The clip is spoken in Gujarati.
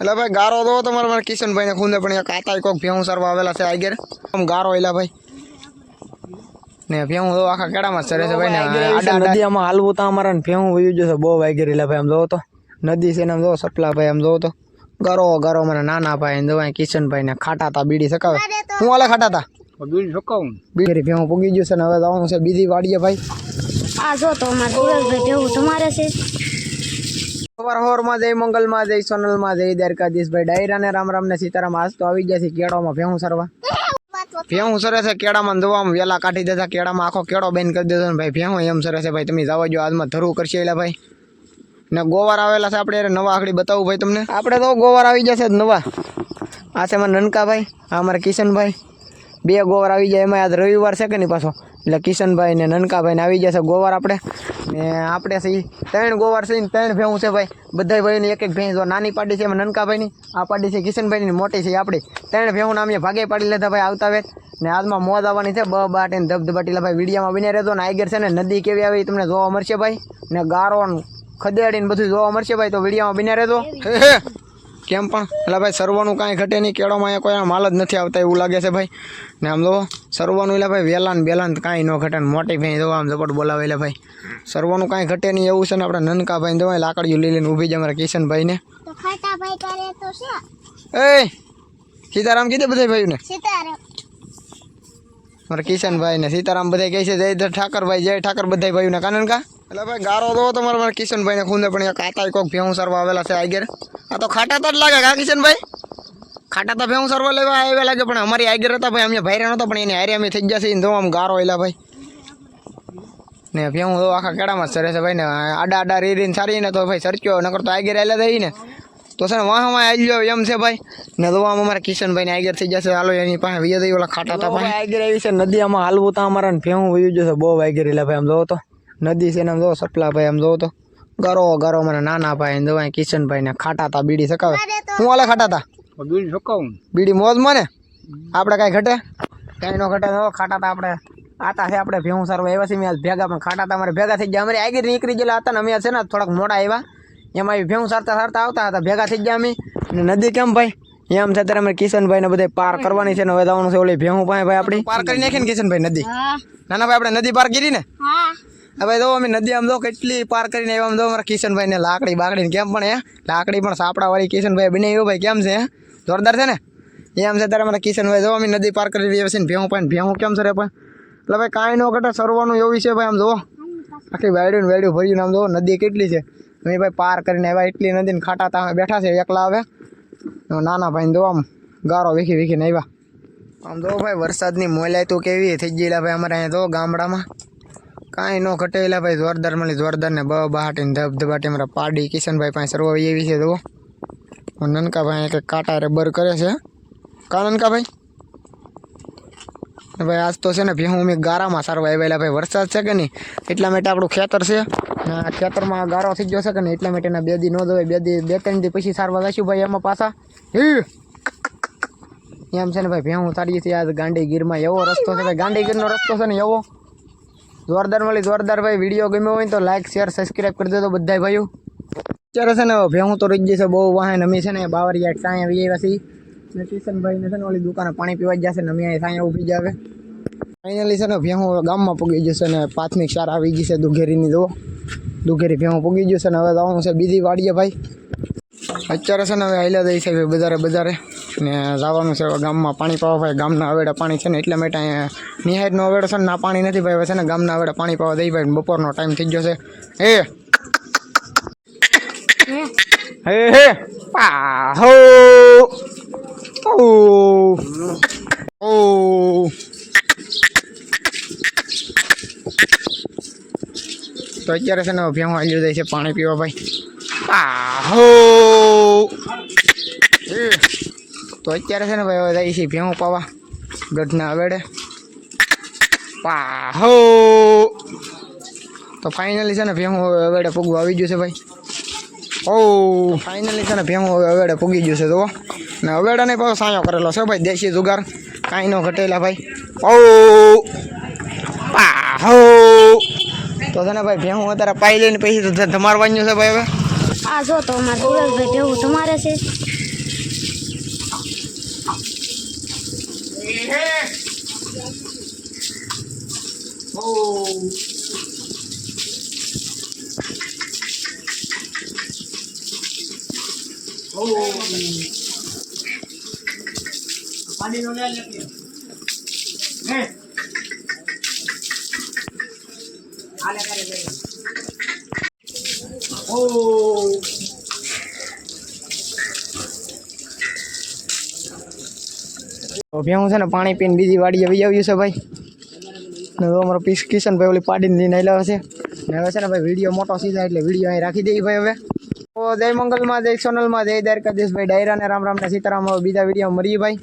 એટલે ભાઈ ગારો દો તમારે મારા કિશનભાઈને ખૂંદે પણ એક આતા કોક ભેહું સરવા આવેલા છે આગેર આમ ગારો એલા ભાઈ. ને ભેહું તો આખા કેડામાં ચરે સરે છે ભાઈ ને આડા આડા. નદી આમાં હાલવું તો અમારે ને ભેહું વયું જશે બહુ વાગી રહેલા ભાઈ આમ જોવો તો. નદી છે ને આમ જોવો સપલા ભાઈ આમ જોવો તો. ગારો ગારો મને નાના ભાઈ ને જોવાય કિશનભાઈ ને ખાટા તા બીડી સકાવે. હું હાલે ખાટા તા? બીડી સકાવું બીડી. ભેહું પૂગી ગયું છે ને હવે જવાનું છે બીજી વાડીએ ભાઈ. આ જો તો અમારે સુરજભાઈ ભેહું તમારે છે. સવાર હોરમાં જય મંગલમાં જય સોનલમાં જય દ્વારકાધીશભાઈ ડાયરા ને રામ ને સીતારામ આજ તો આવી ગયા છે કેળામાં ભેહું સરવા. ભેહું સરે છે કેળામાં દવામાં વેલા કાઢી દેતા કેળામાં આખો કેળો બેન કરી દેતો ભાઈ ભેહું એમ સરે છે ભાઈ. તમે જવા જો આજમાં ધરું કરશે એટલે ભાઈ. ને ગોવાર આવેલા છે આપણે નવા આખડી બતાવું ભાઈ તમને. આપણે તો ગોવાર આવી જશે નવા. આ છે મારા નનકાભાઈ, આ અમારા કિશનભાઈ. બે ગોવાર આવી જાય એમાં આજ રવિવાર છે કે નહીં પાછો? એટલે કિશનભાઈ ને નનકાભાઈ ને આવી જશે ગોવાર આપણે. ને આપણે છે ત્રણ ગોવાર છે ને ત્રણ ભેહું છે ભાઈ. બધા ભાઈની એક એક ભેંસ જો નાની પાડી છે એમાં નનકાભાઈની, આ પાડી છે કિશનભાઈની મોટી છે આપણી. ત્રણ ભેહું અમે ભાગે પાડી લેતા ભાઈ આવતા વેત ને આજમાં મોજ આવવાની છે, બ, બાટી ને ધબધબાટીલા ભાઈ વિડીયામાં બને રહેતો ને આગળ છે ને નદી કેવી આવી તમને જોવા મળશે ભાઈ. ને ગારો ખદેડીને બધું જોવા મળશે ભાઈ, તો વિડીયામાં બને રહેતો કેમ પણ? એટલે ભાઈ સર્વનું કાંઈ ઘટે નહીં કેળોમાં અહીંયા કોઈ માલ જ નથી આવતા એવું લાગે છે ભાઈ. ને આમ જોવો સર્વનું એટલે ભાઈ વેલાન બેલાન કાંઈ ન ઘટે ને મોટી ભાઈ જોવા આમ ઝપટ બોલાવે એટલે ભાઈ. સર્વનું કાંઈ ઘટે નહીં એવું છે ને આપણે નનકા ભાઈ જોવાય લાકડીઓ લઈ લઈને ઊભી છે અમારા કિશનભાઈને. એ સીતારામ કીધે બધા ભાઈઓને? મારા કિશનભાઈ ને સીતારામ બધા કહે છે જય ઠાકરભાઈ જય ઠાકર બધા ભાઈઓને. ને કા એટલે ભાઈ ગારો દો તમારે મારા કિશનભાઈને ખૂંદે પણ કાતા કોક ભેહું સરવા આવેલા છે આગેર આ તો ખાટા તો જ લાગે કા કિશનભાઈ? ખાટા તો ભેહું સરવા લેવા આવ્યા લાગે પણ અમારી આગેર હતા ભાઈ અમે ભાઈ નહોતો પણ એની હારે અમે થઈ જશે ને જો આમ ગારો એલા ભાઈ. ને ભેહું તો આખા કેડામાં જ સરે છે ભાઈ ને આડા આડા રી રીને સારી ને તો ભાઈ સરક્યો નકર તો આગેર આવેલા થઈ ને. તો છે ને વાહમાં આવી ગયો એમ છે ભાઈ. ને તો આમ અમારા કિશનભાઈ ને આગેર થઈ જશે હાલો એની પાસે વિજય ઓલા ખાટા હતા પાસે આગળ આવી છે નદી આમાં હાલવું તો અમારે ભેહું વયું જશે બહુ આગળ એલા ભાઈ આમ જોવો તો. નદી છે ને આમ જોવો સપલા ભાઈ આમ જોવો તો. ગરો ગરો મને નાના ભાઈ ને દવાઈ કિશનભાઈ ને ખાટા તા બીડી સકાવે હું આલે ખાટા તા બીજ સુકાવું. બીડી મોજ મને? આપણે કાંઈ ઘટે? કાંઈ નો ઘટે તો ખાટા તા આપણે આતા છે આપણે ભેહું સારું. એવા છીએ મેં આજ ભેગા પણ ખાટા તા અમારે ભેગા થઈ ગયા. અમારી આગળ નીકળી ગયેલા હતા ને અમે છે ને થોડાક મોડા આવ્યા એમાં ભેહું સારતા સારતા આવતા હતા ભેગા થઈ ગયા અમે. ને નદી કેમ ભાઈ? એમ છે ત્યારે અમે કિશનભાઈ ને બધા પાર કરવાની છે ને હવે જવાનું છે ઓલી ભેહું ભાઈ ભાઈ આપણી પાર કરી નાખી ને કિશનભાઈ નદી. નાના ભાઈ આપણે નદી પાર કરી ને? હા. હવે જો અમે નદી આમ જો કેટલી પાર કરીને આવ્યા આમ જો અમારા કિશનભાઈ ને લાકડી બાકડી કેમ પણ હે લાકડી પણ સાપડા વાળી કિશનભાઈ બનાવ્યો ભાઈ, કેમ છે? જોરદાર છે ને? એમ છે ત્યારે અમારા કિશનભાઈ, જો અમે નદી પાર કરી રહ્યા છે ને ભેહું પણ, ભેહું કેમ છે રે પણ? એટલે ભાઈ, કાંઈ ન ઘટે, સરવાનું એવું છે ભાઈ આમ જો આખી વાયડું ને વાયડું ભર્યું ને આમ જો નદી કેટલી છે? અમે ભાઈ પાર કરીને આવ્યા, એટલી નદીને ખાટા તા બેઠા છે એકલા હવે. નાના ભાઈને જો આમ ગારો વીખી વીખીને આવ્યા. આમ જો ભાઈ, વરસાદની મોલાઈ તો કેવી થઈ ગયેલા ભાઈ અમારે અહીંયા જો ગામડામાં. કાંઈ ન ઘટેલા ભાઈ જોરદાર મળી જોરદાર ને બ બહાટીને ધબ ધબાટી અમારા પાડી. કિશનભાઈ પાસે સરવા એવી છે તો નનકાભાઈ કંઈક કાંટા રબર કરે છે. કા નનકાભાઈ? ભાઈ આજ તો છે ને ભેહું અમે ગારામાં સારવા આવેલા ભાઈ. વરસાદ છે કે નહીં? એટલા માટે આપણું ખેતર છે. ને ખેતરમાં ગારો થઈ ગયો છે કે નહીં? એટલા માટે એના બે દી ન દવાય બે દી, બે ત્રણ દી પછી સારવા જશું ભાઈ એમાં પાછા. એમ છે ને ભાઈ ભેહું તારી છે આજ ગાંડી ગીરમાં એવો રસ્તો છે ભાઈ. ગાંડી ગીરનો રસ્તો છે ને એવો. જોરદાર મળી, જોરદાર ભાઈ. વીડિયો ગમ્યો હોય તો લાઈક શેર સબસ્ક્રાઈબ કરી દેજો બધા ભાઈઓ. અત્યારે છે ને ભેહું તો રહી જશે બહુ વાહન અમે છે ને, બાવરિયા સાંઈ આવી જાય પછી ને કિશનભાઈ ને છે ને ઓલી દુકાને પાણી પીવા જશે ને અમે અહીં સાંઈ ઊભી જાવે ફાઇનલી છે ને ભેહું ગામમાં પૂગી જશે ને પ્રાથમિક શાળા આવી ગઈ છે દુઘેરીની, જુઓ. દુઘેરી ભેહું પૂગી જશે ને હવે જવાનું છે બીજી વાડીએ ભાઈ. અત્યારે છે ને હવે હાલ્યા જાય છે બજારે બજારે ને જવાનું છે ગામમાં પાણી પાવા ભાઈ ગામના અવેડા પાણી છે ને એટલા માટે અહીંયા નિહાયતનો અવેડો છે ને ના પાણી નથી ભાઈ છે ને ગામના અવેડા પાણી પાવા દઈ ભાઈ બપોરનો ટાઈમ થઈ ગયો છે. એ હે. હે પાહો. ઓ ઓ તો અત્યારે છે ને ભેહું આવી જાય છે પાણી પીવા ભાઈ. પાહો એ. તો અત્યારે છે ને ભાઈ હવે જાય છે ભેહું પાવા ગઢના અવેડે. પાહો તો ફાઇનલી છે ને ભેહું હવે અવેડે પૂગવા આવી ગયું છે ભાઈ. ઓ ફાઇનલી છે ને ભેહું હવે અવેડે પૂગી ગયું છે તો ને અવેડા નહીં પાછો સાયો કરેલો છે ભાઈ, દેશી જુગાર. કાંઈ ન ઘટેલા ભાઈ. ઓ પાહો તો છે ને ભાઈ ભેહું અત્યારે પાઈ લઈને પછી ધમારવાનું છે ભાઈ હવે. આ જો તો અમારે સુરજભાઈ કેવું તમારે છે. પાણી હે આલે ઓ. ભેહું છે ને પાણી પીને બીજી વાડીએ આવી આવ્યું છે ભાઈ. ને હવે અમારો પીસ કિશનભાઈ ઓલી પાડીને લઈને આવ્યા છે ને હવે છે ને ભાઈ વીડિયો મોટો સીધા એટલે વીડિયો અહીં રાખી દઈએ ભાઈ હવે. તો જય મંગલમાં, જય સોનલમાં, જય દ્વારકાધીશ ભાઈ ડાયરા ને રામ રામ ને સીતારામ. બીજા વીડિયો મળીએ ભાઈ.